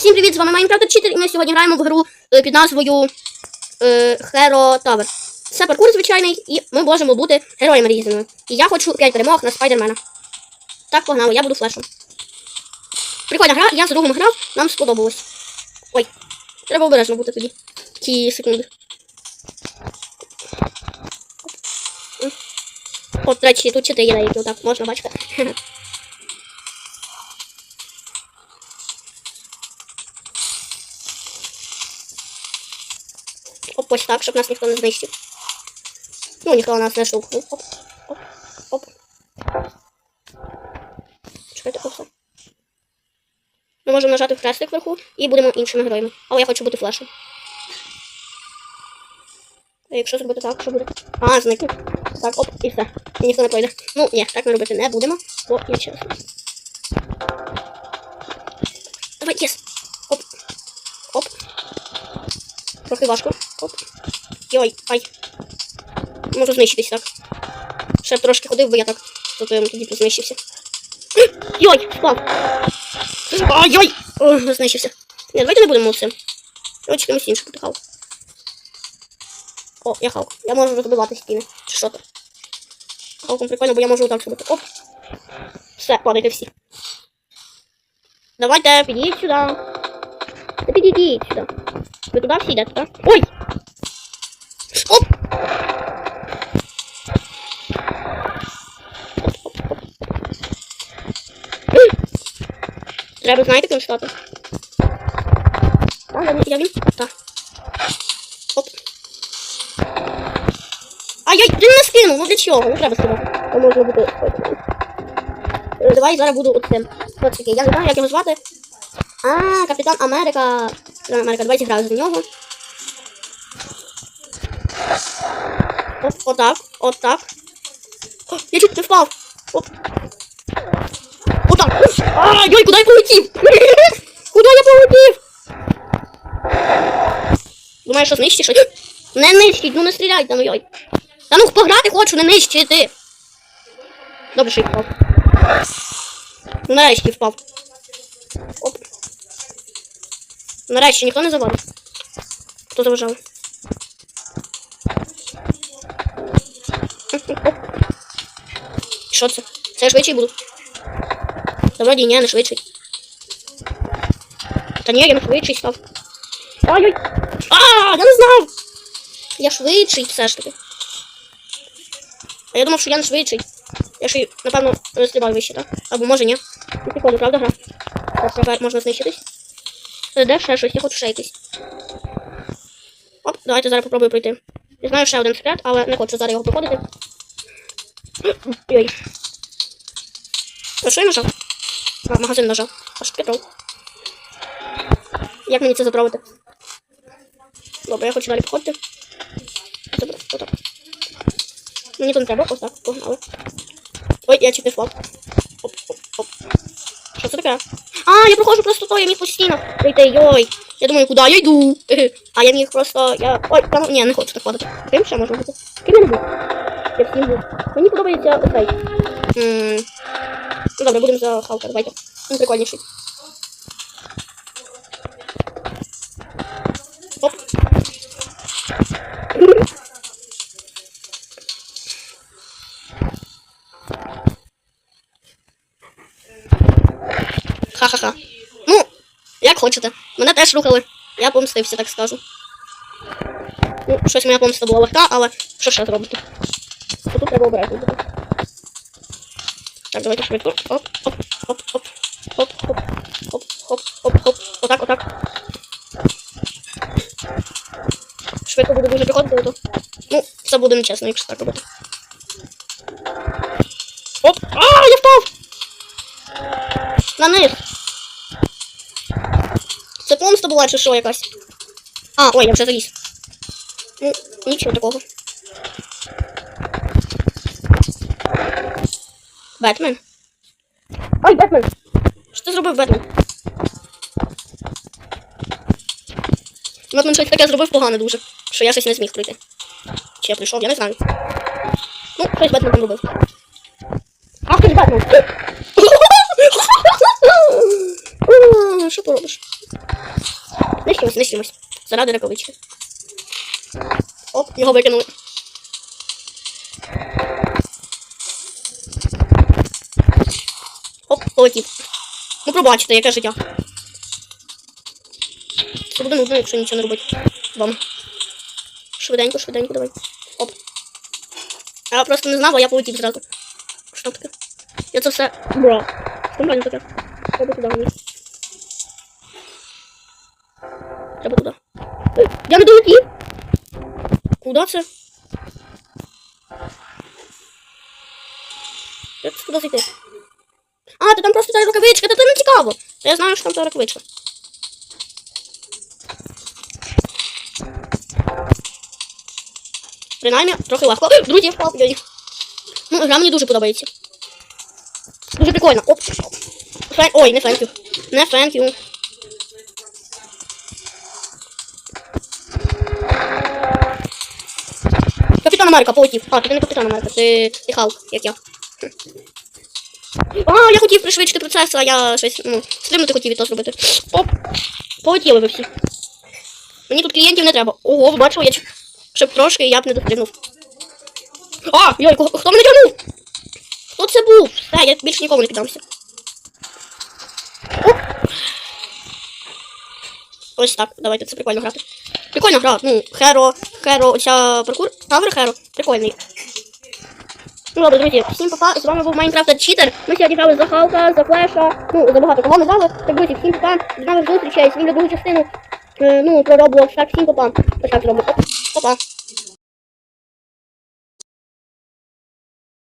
Всім привіт, з вами Майнкрафт Читер, і ми сьогодні граємо в гру е, під назвою е, Hero Tower. Це паркур звичайний, і ми можемо бути героями різними. І я хочу 5 перемог на спайдермена. Так, погнали, я буду флешем. Прикольна гра, я з другом грав, нам сподобалось. Ой, треба обережно бути тоді. Ті секунди. От, речі, тут 4 є, які отак можна бачити. ось так, щоб нас ніхто не знищив. Ну, ніхто нас не штовхнув. Оп, оп, оп. Чекайте, оп, все. Ми можемо нажати хрестик вверху і будемо іншими героями. Але я хочу бути флешем. А якщо зробити так, що буде? А, зникне. Так, оп, і все. І ніхто не пройде. Ну, ні, так ми робити не будемо, бо я чесно. Давай, єс. Оп. Оп. Трохи важко. Оп. Йой, ай. Можу знищитись так. Ще трошки ходив, бо я так то я тоді б знищився. Йой, впав. Ай-йой! Знищився. Ні, давайте не будемо цим. Давайте чимось іншим бути хавк. О, я хавк. Я можу розбивати стіни. Чи що то? Хавком прикольно, бо я можу отак зробити. Оп. Все, падайте всі. Давайте, підійдіть сюди. Та підійдіть сюди. Ви туди всі йдете, так? Ой! Треба, знаєте, ким стати? Так, я, я він? Так. Оп. Ай-яй, ти не скинув, ну для чого? Не треба скинути. Не можна бути. Е, Давай зараз буду оцим. Ось такий. Я не знаю, як його звати. А, Капітан Америка. Капітан Америка, давайте граю за нього. Оп, отак, отак. О, я чуть не впав. Оп. А, йой, куди я полетів? Куди я полетів? Думаєш, що знищиш? щось? Не нищить, ну не стріляйте, ну йой. Та ну пограти хочу, не нищити. Добре, що я впав. Нарешті впав. Оп. Нарешті ніхто не завалив. Хто заважав? Що це? Це я швидший буду. Та вроді ні, не швидший. Та ні, я не швидший став. Ай-ой! А, я не знав! Я швидший все ж таки. А я думав, що я не швидший. Я ще, напевно, розстрибав вище, так? Або може ні. Ну, прикольно, правда, гра? Так, тепер можна знищитись. Е, Де ще щось? Я хочу ще якийсь. Оп, давайте зараз попробую пройти. Я знаю ще один секрет, але не хочу зараз його проходити. Ой. А що я нажав? А, магазин нажав. Аж петров. Як мені це заправити? Добре, я хочу далі походити. Добре, отак. Мені тут не треба, ось так, погнали. Ой, я чуть не. Оп, оп, оп. Що це таке? А, я проходжу просто то, я міг постійно прийти, йой. Я думаю, куди я йду? А я міг просто, я... Ой, там, ні, не хочу так падати. Ким ще можна бути? Ким я не буду? Я всім буду. Мені подобається оцей. М, Ну, добре, будемо за Халка, давайте. Він прикольніший. Оп. Ха-ха-ха. Ну, як хочете. Мене теж рухали. Я помстився, так скажу. Ну, щось моя помста була легка, але що ще зробити? Тут треба обережно. Так, давайте швидко. Оп, оп, оп, оп, оп, оп, оп, оп, оп, оп. Отак, отак. Швидко буду дуже приходити, то. Ну, це буде нечесно, якщо так робити. Оп! А, я впав! На низ. Це помста була чи що якась? А, ой, я вже заліз. Ну, нічого такого. Бетмен. Ой, Бетмен! Що зробив, Бетмен? Бетмен щось таке зробив погане дуже, що я щось не зміг пройти. Чи я прийшов, я не знаю. Ну, щось Бетмен там робив. Ах ти ж Бетмен! Що поробиш? Знищимось. Заради рукавички. Оп, його викинули. Полетів. Ну пробачте, яке життя. Це буде нудно, якщо нічого не робити. Вам. Швиденько, швиденько, давай. Оп. Я просто не знав, а я полетів зразу. Що таке? Я це все. Бро. Що там таке? Треба туди мені. Треба туди. Я не долетів. Куди це? Як це туди зайти? А, ти там просто та рукавичка, це не цікаво. Я знаю, що там та рукавичка. Принаймні, трохи легко. Друзі, я впав, їх. Ну, гра мені дуже подобається. Дуже прикольно. Оп. Френ... Ой, не фенкю. Не фенкю. Капітан Америка полетів. А, ти не Капітан Америка, ти, ти Халк, як я. А, я хотів пришвидшити процес, а я щось, ну, стримати хотів то зробити. Оп. Полетіли ви всі. Мені тут клієнтів не треба. Ого, ви я ч- щоб трошки я б не дострибнув. А, йой, хто мене тягнув? Хто це був? Все, я більше нікому не піддамся. Ось так, давайте, це прикольно грати. Прикольно гра, ну, Херо, Херо, оця паркур, Тавр Херо, прикольний. Добре, друзі, всім папа, з вами був Майнкрафт Читер. Ми сьогодні грали за Халка, за Флеша, ну, за багато кого ми грали. Так, друзі, всім с з нових зустрічей, всім другу частину, е, ну, про Роблокс, так, всім папа. Ось Роблокс, Папа.